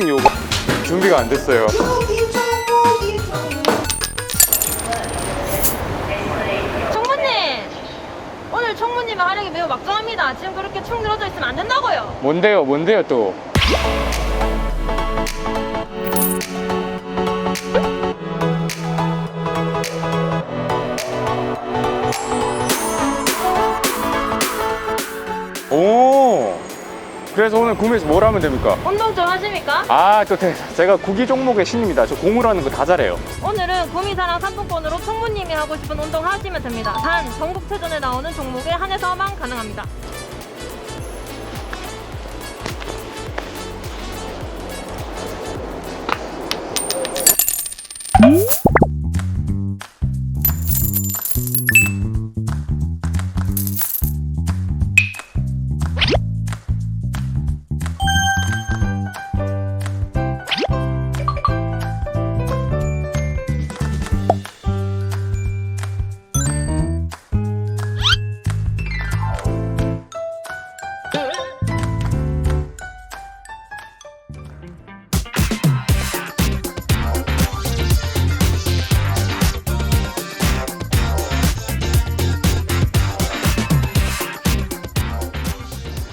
스크린 요금 준비가 안 됐어요. 총무님! 오늘 총무님의 활약이 매우 막중합니다. 지금 그렇게 축 늘어져 있으면 안 된다고요. 뭔데요? 뭔데요 또? 오. 그래서 오늘 구매해서 뭘 하면 됩니까? 운동 좀 하십니까? 아, 또 대- 제가 구기 종목의 신입니다. 저 공으로 하는 거 다 잘해요. 오늘은 구미사랑 상품권으로 총무님이 하고 싶은 운동 하시면 됩니다. 단 전국체전에 나오는 종목에 한해서만 가능합니다.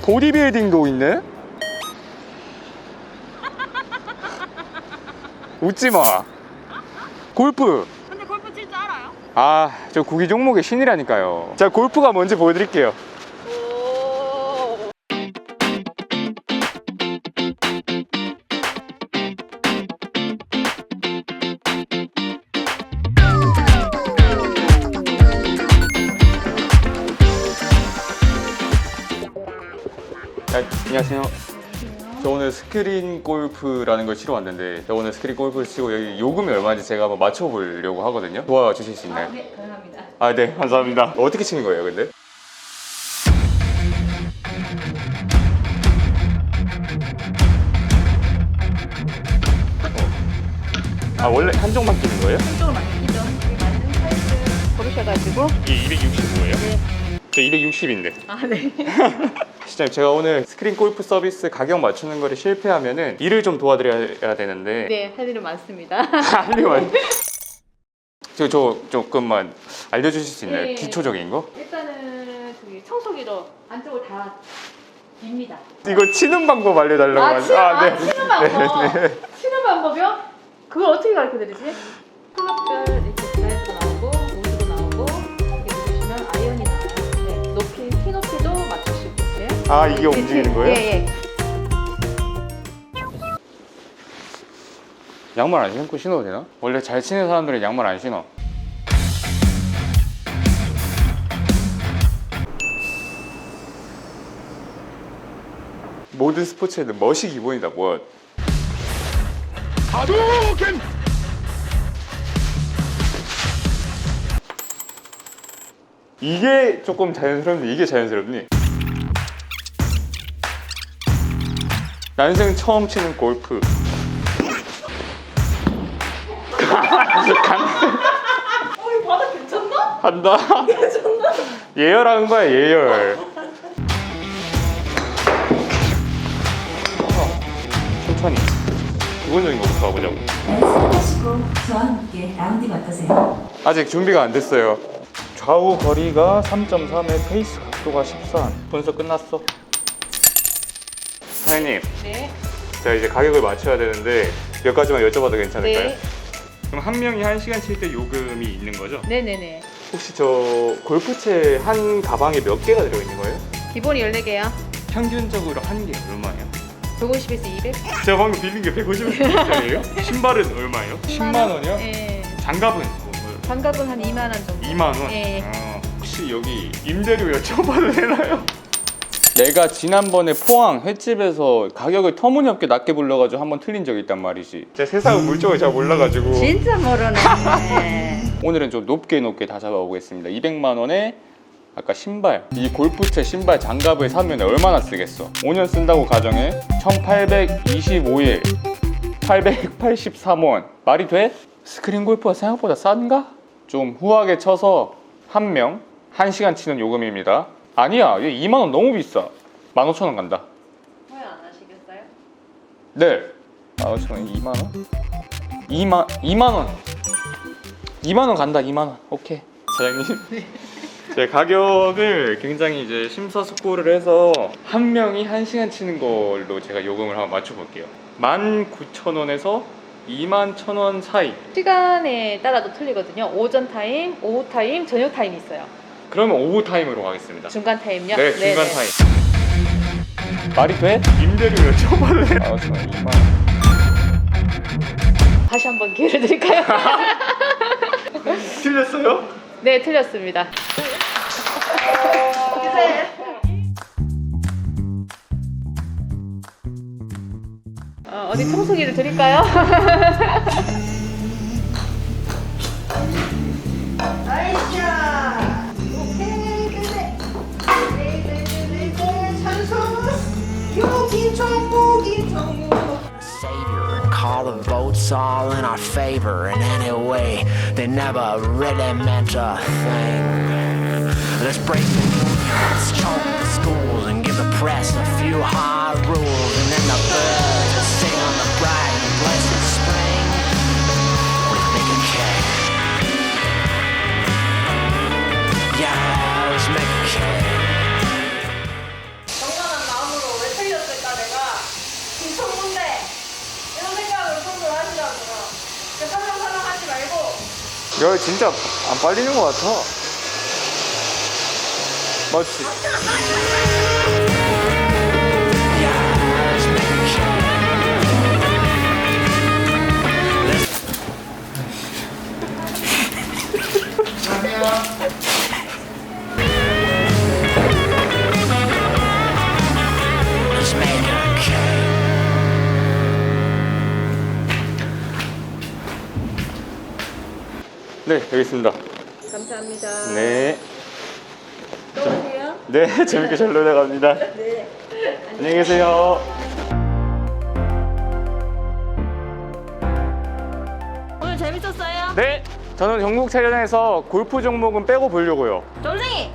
보디빌딩도 있네? 웃지 마. 골프. 근데 골프 칠 줄 알아요? 아, 저 구기 종목의 신이라니까요. 자, 골프가 뭔지 보여드릴게요. 안녕하세요. 저 오늘 스크린 골프라는 걸 치러 왔는데 저 오늘 스크린 골프를 치고 여기 요금이 얼마인지 제가 한번 맞춰보려고 하거든요. 도와주실 수 있나요? 네, 가능합니다. 아, 네, 감사합니다. 어떻게 치는 거예요, 근데? 아, 원래 한쪽만 끼는 거예요? 한쪽으로 맞기죠. 맞는 사이즈 고르셔가지고. 이게 265예요? 네. 저 260인데. 아, 네. 시장님, 제가 오늘 스크린 골프 서비스 가격 맞추는 거를 실패하면은 일을 좀 도와드려야 되는데. 네, 할 일은 많습니다. 할리만. 저, 저 조금만 알려주실 수 있나요? 네. 기초적인 거? 일단은 저기 청소기로 안쪽을 다 빕니다. 이거 치는 방법 알려달라고 아, 하죠. 치는, 아, 네. 치는 방법. 치는 방법이요? 그걸 어떻게 가르쳐 드리지? 클럽별 아, 이게 움직이는 거예요? 예, 예. 양말 안 신고 신어도 되나? 원래 잘 치는 사람들은 양말 안 신어. 모든 스포츠에는 멋이 기본이다. 뭐. 하도겐. 이게 조금 자연스럽니? 이게 자연스럽니? 난생 처음 치는 골프. 어, 이 바닥 괜찮나? 한다. 예열하는 거야 예열. 천천히. 기본적인 거부터 가보자고. 하시고 저와 함께 라운딩 어떠세요? 아직 준비가 안 됐어요. 좌우 거리가 3.3에 페이스 각도가 14. 분석 끝났어. 사장님, 네. 제가 이제 가격을 맞춰야 되는데 몇 가지만 여쭤봐도 괜찮을까요? 네. 그럼 한 명이 한 시간 칠 때 요금이 있는 거죠? 네네네. 혹시 저 골프채 한 가방에 몇 개가 들어있는 거예요? 기본이 14개요. 평균적으로 한 개 얼마예요? 150에서 200? 제가 방금 빌린 게 150원짜리예요? 신발은 얼마예요? 10만 원이요? 예. 장갑은 뭐, 뭐, 장갑은 한 2만 원 정도. 2만 원? 예. 어, 혹시 여기 임대료 여쭤봐도 되나요? 내가 지난번에 포항 횟집에서 가격을 터무니없게 낮게 불러가지고 한번 틀린 적이 있단 말이지. 제가 세상 물정을 잘 몰라가지고. 진짜 모르네. 오늘은 좀 높게 높게 다 잡아보겠습니다. 200만 원에 아까 신발 이 골프채 신발 장갑을 사면 얼마나 쓰겠어? 5년 쓴다고 가정해? 1825일 883원. 말이 돼? 스크린 골프가 생각보다 싼가? 좀 후하게 쳐서 한 명 1시간 치는 요금입니다 아니야 얘 2만 원 너무 비싸 15,000원 간다 후회 안 하시겠어요? 네 15,000원 2만 원? 2만 2만 원. 2만 원 간다. 2만 원. 오케이. 사장님. 제 가격을 굉장히 이제 심사숙고를 해서 한 명이 한 시간 치는 걸로 제가 요금을 한번 맞춰볼게요. 19,000원에서 21,000원 사이. 시간에 따라도 틀리거든요. 오전 타임, 오후 타임, 저녁 타임이 있어요. 그러면 오후 타임으로 가겠습니다. 중간 타임요? 네, 중간 네네. 타임. 말이 돼? 임대료 되나? 아, 2만 원. 다시 한번 기회를 드릴까요? 틀렸어요? 네, 틀렸습니다. 어, 어디 청소기를 드릴까요? the votes all in our favor. in any way. they never really meant a thing. Let's break the unions, choke the schools, and give the press a few hard rules. 야 진짜 안 빨리는 것 같아 맞지? 네 여기 있습니다 감사합니다. 네, 또 오세요. 네 재밌게 잘 놀다 갑니다 네. 안녕히 계세요 오늘 재밌었어요? 네 저는 전국 체전에서 골프 종목은 빼고 보려고요 졸리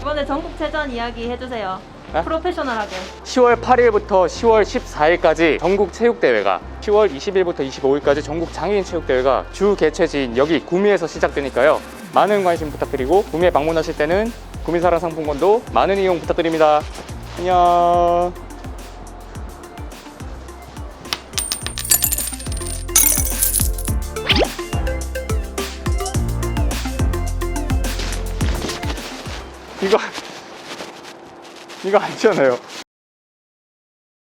이번에 전국체전 이야기 해주세요 아? 프로페셔널하게. 10월 8일부터 10월 14일까지 전국 체육대회가 10월 20일부터 25일까지 전국 장애인 체육대회가 주 개최지인 여기 구미에서 시작되니까요. 많은 관심 부탁드리고 구미에 방문하실 때는 구미사랑 상품권도 많은 이용 부탁드립니다. 안녕 이거 아니잖아요